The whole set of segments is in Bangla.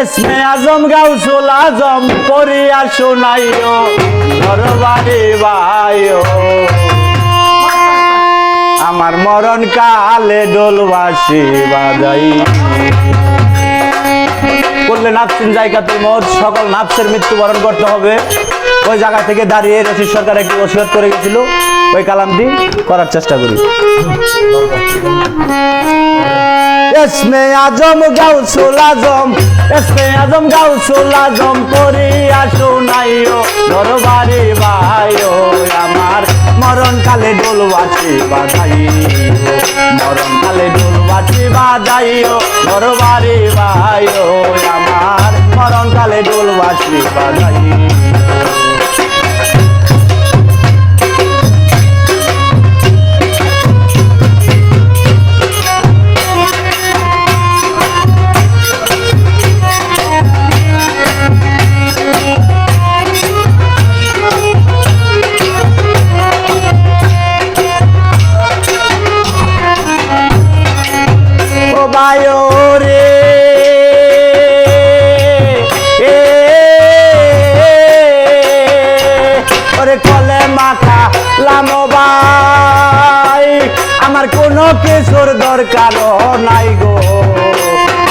এসমে আজম, গাউসুল আজম করিয়া শোনাইও। দরবারে ভাইও আমার মরণ কালে ডোলবাসী বাজাই। করলে নাফসিন জায়গাতে মোট সকল নাফসের মৃত্যুবরণ করতে হবে। ওই জায়গা থেকে দাঁড়িয়ে রশিদ সরকার একটি ওসিয়ত করে গেছিল। ওই কালামটি করার চেষ্টা করি। এসমে আজম গাউসুল আজম, এসমে আজম গাউসুল আজম করিয়া শোনাইও দরবারে ভাইও আমার মরণ কালে ডোল বাছি বাজাইও মরণ কালে ডোল বাছি বাজাইও, দরবারে ভাইও আমার মরণ কালে ডোল বাজাইও। কিছুর দরকার নাই গো।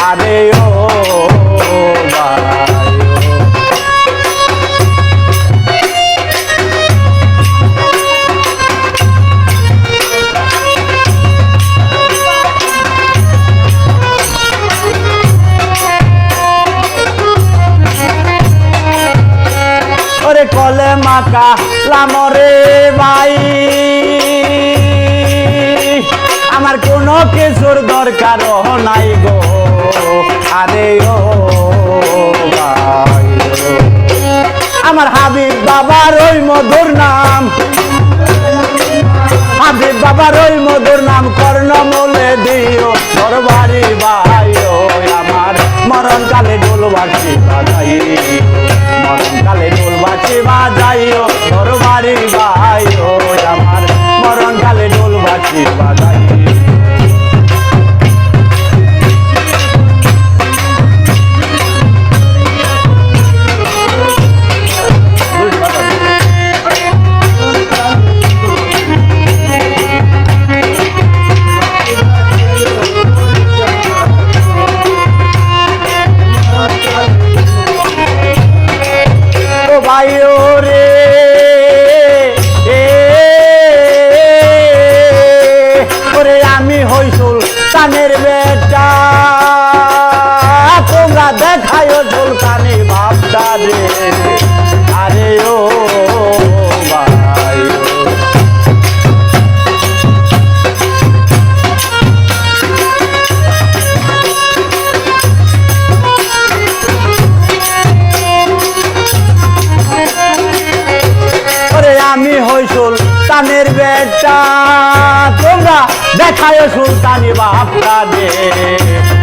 আরে ও কলে মাকা লামরে ভাই। কিছুর দরকার নাই গো। আরে ও। আমার হাবিব বাবার ওই মধুর নাম। হাবিব বাবার ওই মধুর নাম কর্ণমূলে দিও। দরবারি ভাই আমার মরণ কালে ডোলবাসী বাজাই মরণ কালে ডোলবাসী বাজাইও। বেটা তোমরা দেখায় সুলতানি বাপটা রে। আরে ও আমি হইসুল তানের বেটা। দেখায় সুলতানি বাপটা দে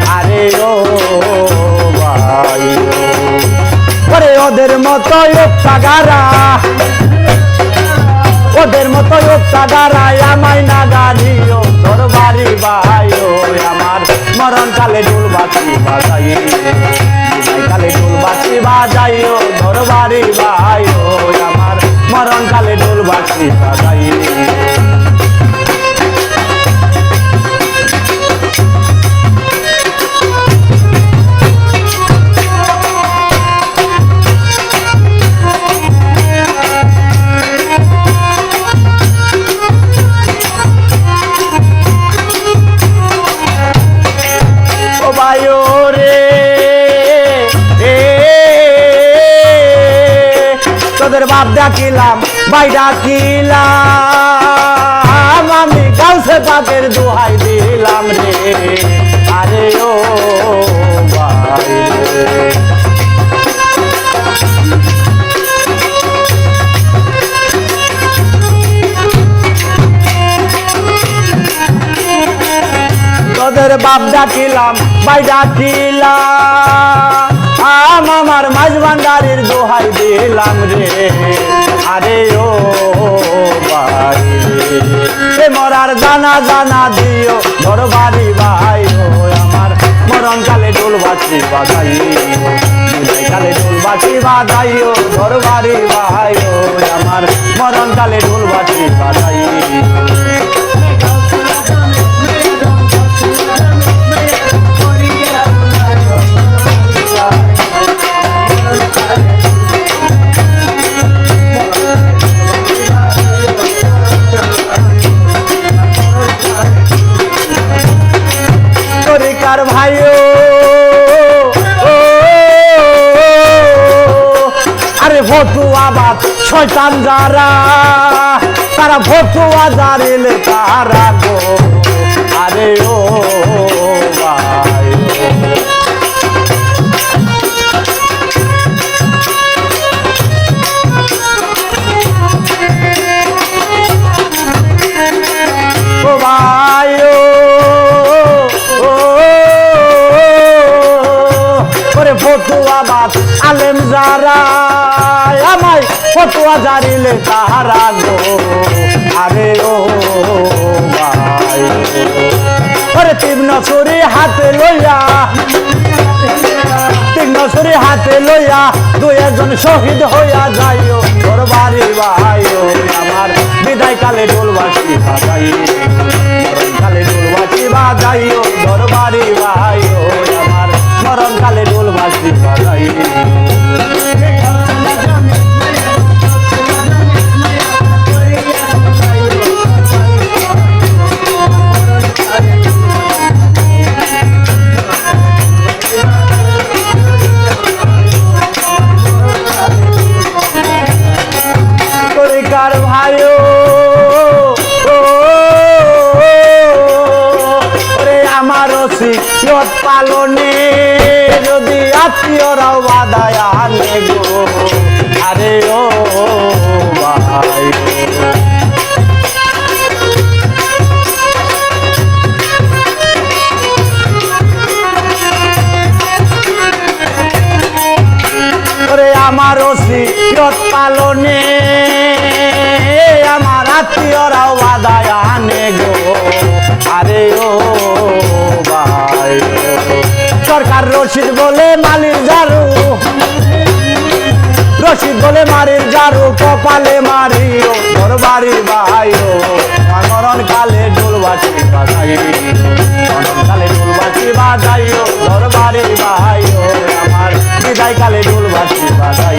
আরে ও ভাই। ও। ওরে ওদের মতো গারা ওদের মতো গারায় আমায় না গাড়িও তোর বাড়ি ভাই ও আমার। মরণ কালে ডুল বাতি বাজাই। কালে ডুল বাতি বাজাইও তোর বাড়ি ভাই ও আমার। মরণ কালে ডুল বাতি বাজাই। তোদের বাপ ডাকিলাম, ভাই ডাকিলাম। আমি গাউসে পাকের দোহাই দিলাম রে। আরে ও। তোদের বাপ ডাকিলাম, ভাই ডাকিলাম। আম আমার মাঝ ভান্ডারির দোহাই দিলাম রে। আরে ও ভাই এ মরার জানা জানা দিও ঘর বাড়ি ভাই ও আমার। মরণ মরণকালে ডোলবাসি বাজাইও বিদায়কালে ডোলবাসি বাজাইও দরবারি বাহাইও আমার। মরণকালে ডোলবাসি বাজাইও। তরিকার বাপ শয়তান যারা তারা ভতুয়া জারিলে তারা গো আরে ও ফতুয়া বাপ আলেম যারা। আমায় ফতুয়া জারিলে তাহারা গো আরে ও ভাই। ওরে তীক্ষ্ণ ছুরি হাতে লইয়া, তীক্ষ্ণ ছুরি হাতে লইয়া দুই একজন শহীদ হইয়া যাইও। তোর বাড়ি ভাইও আমার বিদায় কালে ডোলবাসি বাজাই কালে ডোলবাসি বাজাইও। তোর বাড়ি ভাইও আমার সিয়ত পালনে যদি আত্মীয়রাও বাদায় আনে গো। আরে ও ভাই। আমার সিয়ত পালনে আমার আত্মীয়রাও বাদায় আনে গো। আরে ও সরকার রশিদ বলে মালির জারু রশিদ বলে মারির জারু কপালে মারিও, তোর বাড়ির আমার মরণ কালে ডোলবাসি বাজাই মরণ কালে ডোলবাসি বাজাইও, তোর বাড়ির ভাইও। আমার বিদায় কালে ডোলবাসি বাজাই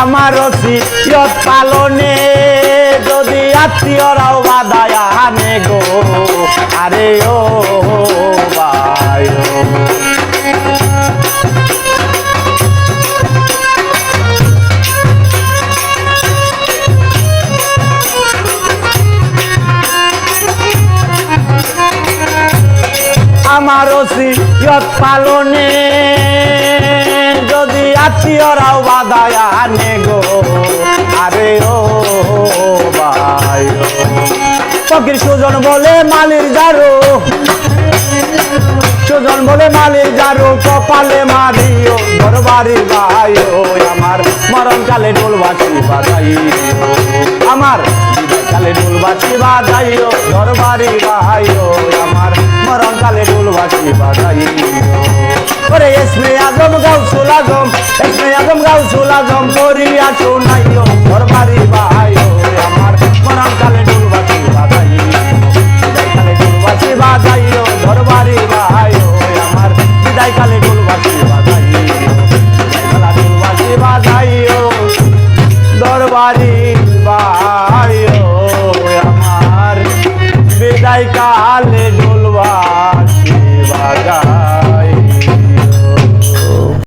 আমার সিয়ত পালনে যদি আত্মীয়রাও বাদায় আনে গো আরে ও ও। আমার সিয়ত পালনে আত্মীয়রাও বাদায় আনে গো। আরে ও ভাই ও। ফকির সুজন বলে, মালির জারো। সুজন বলে, মালির জারো, কপালে মারিও দরবারি ভাইও আমার মরণ কালে ডোলবাসি বাজাই আমার কালে ডোলবাসি বাজাইও দরবারি ভাইও আমার মরণকালে ডুলবাসি বাজাই ওরে এসমে আজম গাও সুলাজম এসমে আজম গাও সুলাজম করিয়া শোনাইও, ঘর বাড়ি বাহাইও আমার। মরণকালে